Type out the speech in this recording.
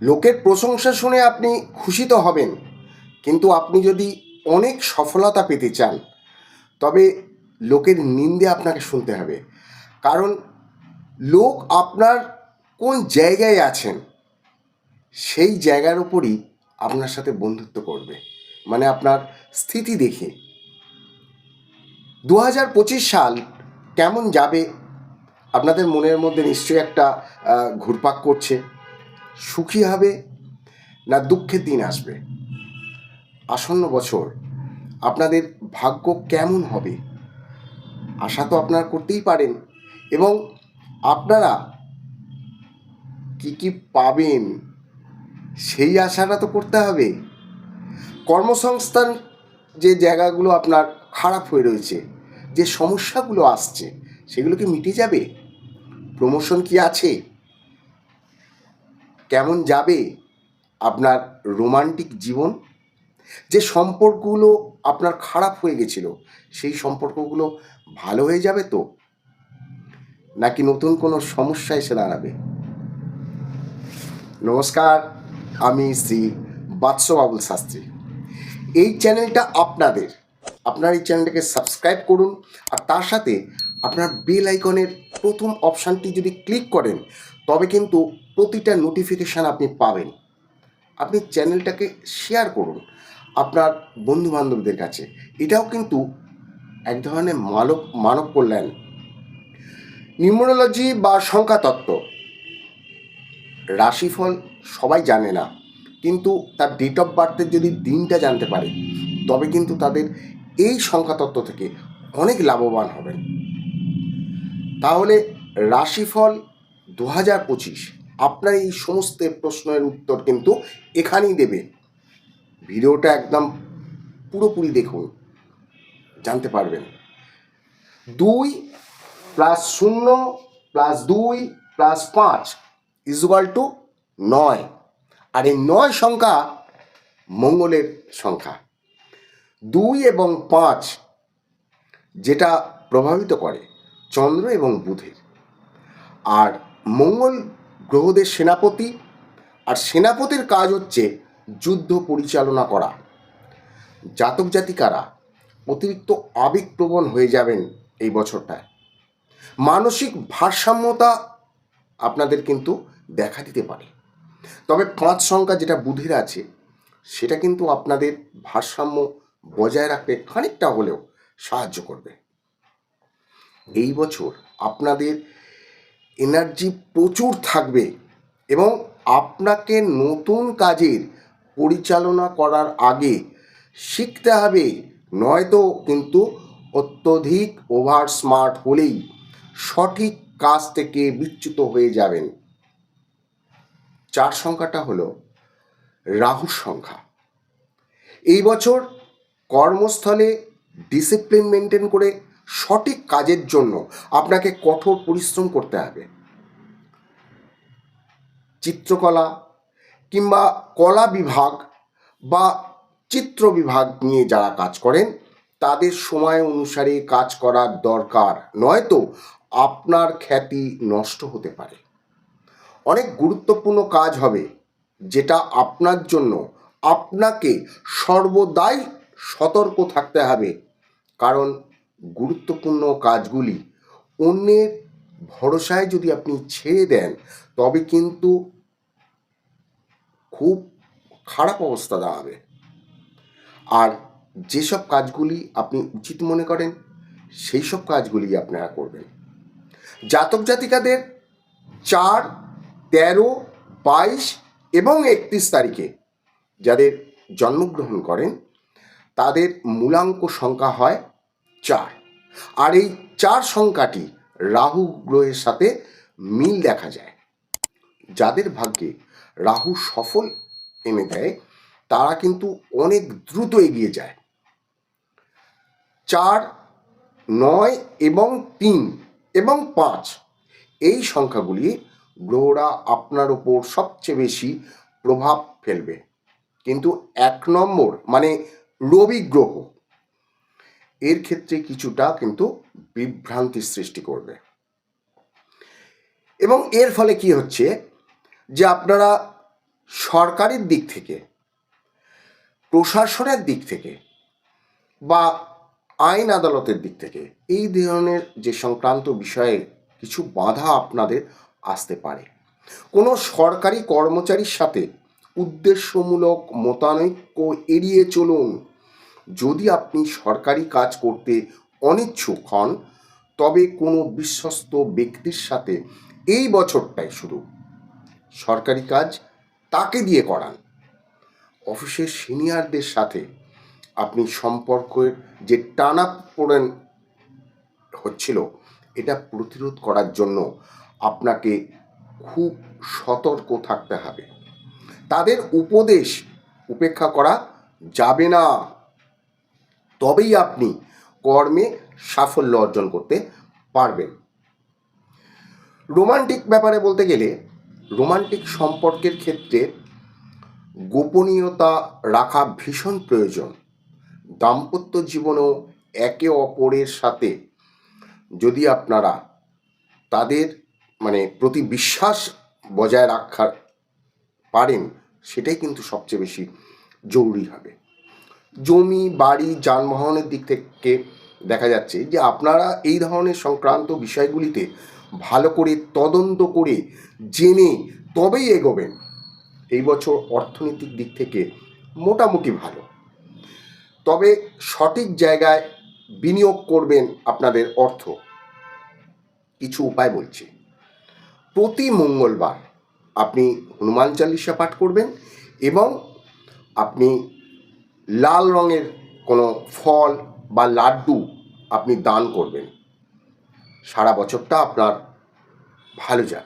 লোকের প্রশংসা শুনে আপনি খুশি তো হবেন, কিন্তু আপনি যদি অনেক সফলতা পেতে চান, তবে লোকের নিন্দে আপনাকে শুনতে হবে। কারণ লোক আপনার কোন জায়গায় আছেন, সেই জায়গার উপরই আপনার সাথে বন্ধুত্ব করবে মানে আপনার স্থিতি দেখে। দু হাজার পঁচিশ সাল কেমন যাবে, আপনাদের মনের মধ্যে নিশ্চয়ই একটা ঘুরপাক করছে। সুখী হবে না দুঃখের দিন আসবে? আসন্ন বছর আপনাদের ভাগ্য কেমন হবে? আশা তো আপনারা করতেই পারেন। এবং আপনারা কি কি পাবেন, সেই আশাটা তো করতে হবে। কর্মসংস্থান যে জায়গাগুলো আপনার খারাপ হয়ে রয়েছে, যে সমস্যাগুলো আসছে, সেগুলো কি মিটে যাবে? প্রমোশন কি আছে? কেমন যাবে আপনার রোমান্টিক জীবন? যে সম্পর্কগুলো আপনার খারাপ হয়ে গেছিল, সেই সম্পর্কগুলো ভালো হয়ে যাবে তো? নাকি নতুন কোনো সমস্যা এসে দাঁড়াবে? নমস্কার, আমি শ্রী বাবুল শাস্ত্রী। এই চ্যানেলটা আপনাদের, আপনার এই চ্যানেলটাকে সাবস্ক্রাইব করুন আর তার সাথে আপনার বেল আইকনের প্রথম অপশানটি যদি ক্লিক করেন তবে কিন্তু প্রতিটা নোটিফিকেশান আপনি পাবেন। আপনি চ্যানেলটাকে শেয়ার করুন আপনার বন্ধু বান্ধবদের কাছে। এটাও কিন্তু এক ধরনের মানব মানব কল্যাণ। নিউমোরোলজি বা সংখ্যাতত্ত্ব রাশিফল সবাই জানে না, কিন্তু তার ডেট অফ বার্থের যদি দিনটা জানতে পারে, তবে কিন্তু তাদের এই সংখ্যাতত্ত্ব থেকে অনেক লাভবান হবেন। তাহলে রাশিফল দু হাজার পঁচিশ। আপনার এই সমস্ত প্রশ্নের উত্তর কিন্তু এখানেই দেবে ভিডিওটা একদম পুরোপুরি দেখুন, জানতে পারবেন। দুই প্লাস শূন্য প্লাস দুই প্লাস পাঁচ ইজুয়াল টু নয়। আর এই নয় সংখ্যা মঙ্গলের সংখ্যা। দুই এবং পাঁচ যেটা প্রভাবিত করে চন্দ্র এবং বুধের। আর মঙ্গল গ্রহদের সেনাপতি আর সেনাপতির কাজ হচ্ছে যুদ্ধ পরিচালনা করা। জাতক জাতিকারা অতিরিক্ত আবেগপ্রবণ হয়ে যাবেন এই বছরটায়। মানসিক ভারসাম্যতা আপনাদের কিন্তু দেখা দিতে পারে। তবে পাঁচ সংখ্যা যেটা বুধের আছে, সেটা কিন্তু আপনাদের ভারসাম্য বজায় রাখতে খানিকটা হলেও সাহায্য করবে। এই বছর আপনাদের এনার্জি প্রচুর থাকবে এবং আপনাকে নতুন কাজের পরিচালনা করার আগে শিখতে হবে, নয়তো কিন্তু অত্যধিক ওভার স্মার্ট হলেই সঠিক কাজ থেকে বিচ্যুত হয়ে যাবেন। চার সংখ্যাটা হলো রাহুর সংখ্যা। এই বছর কর্মস্থলে ডিসিপ্লিন মেনটেন করে সঠিক কাজের জন্য আপনাকে কঠোর পরিশ্রম করতে হবে। চিত্রকলা কিংবা কলা বিভাগ বা চিত্র বিভাগ নিয়ে যারা কাজ করেন, তাদের সময় অনুসারে কাজ করার দরকার। নয়তো আপনার খ্যাতি নষ্ট হতে পারে। অনেক গুরুত্বপূর্ণ কাজ হবে, যেটা আপনার জন্য আপনাকে সর্বদাই সতর্ক থাকতে হবে। কারণ গুরুত্বপূর্ণ কাজগুলি অন্যের ভরসায় যদি আপনি ছেড়ে দেন, তবে কিন্তু খুব খারাপ অবস্থা দাঁড়াবে। আর যেসব কাজগুলি আপনি উচিত মনে করেন সেই সব কাজগুলি আপনারা করবেন। জাতক জাতিকাদের চার, তেরো, বাইশ এবং একত্রিশ তারিখে যাদের জন্মগ্রহণ করেন, তাদের মূলাঙ্ক সংখ্যা হয় চার। আর এই চার সংখ্যাটি রাহু গ্রহের সাথে মিল দেখা যায়। যাদের ভাগ্যে রাহু সফল এনে দেয়, তারা কিন্তু অনেক দ্রুত এগিয়ে যায়। চার, নয় এবং তিন এবং পাঁচ, এই সংখ্যাগুলি গ্রহরা আপনার ওপর সবচেয়ে বেশি প্রভাব ফেলবে। কিন্তু এক নম্বর মানে রবি গ্রহ এর ক্ষেত্রে কিছুটা কিন্তু বিভ্রান্তির সৃষ্টি করবে। এবং এর ফলে কি হচ্ছে যে আপনারা সরকারের দিক থেকে, প্রশাসনের দিক থেকে বা আইন আদালতের দিক থেকে এই ধরনের যে সংক্রান্ত বিষয়ে কিছু বাধা আপনাদের আসতে পারে। কোনো সরকারি কর্মচারীর সাথে উদ্দেশ্যমূলক মতানৈক্য এড়িয়ে চলুন। যদি আপনি সরকারি কাজ করতে অনিচ্ছুক হন, তবে কোনো বিশ্বস্ত ব্যক্তির সাথে এই বছরটাই শুরু। সরকারি কাজ তাকে দিয়ে করান। অফিসের সিনিয়রদের সাথে আপনি সম্পর্কের যে টানা পড়েন হচ্ছিল, এটা প্রতিরোধ করার জন্য আপনাকে খুব সতর্ক থাকতে হবে। তাদের উপদেশ উপেক্ষা করা যাবে না। তবেই আপনি কর্মে সাফল্য অর্জন করতে পারবেন। রোমান্টিক ব্যাপারে বলতে গেলে, রোমান্টিক সম্পর্কের ক্ষেত্রে গোপনীয়তা রাখা ভীষণ প্রয়োজন। দাম্পত্য জীবনেও একে অপরের সাথে যদি আপনারা তাদের মানে প্রতি বিশ্বাস বজায় রাখার পারেন, সেটাই কিন্তু সবচেয়ে বেশি জরুরি হবে। জমি, বাড়ি, যানবাহনের দিক থেকে দেখা যাচ্ছে যে আপনারা এই ধরনের সংক্রান্ত বিষয়গুলিতে ভালো করে তদন্ত করে জেনে তবেই এগোবেন। এই বছর অর্থনৈতিক দিক থেকে মোটামুটি ভালো। তবে সঠিক জায়গায় বিনিয়োগ করবেন আপনাদের অর্থ। কিছু উপায় বলছি। প্রতি মঙ্গলবার আপনি হনুমান চালিসা পাঠ করবেন এবং আপনি লাল রঙের কোনো ফল বা লাড্ডু আপনি দান করবেন। সারা বছরটা আপনার ভালো যাক।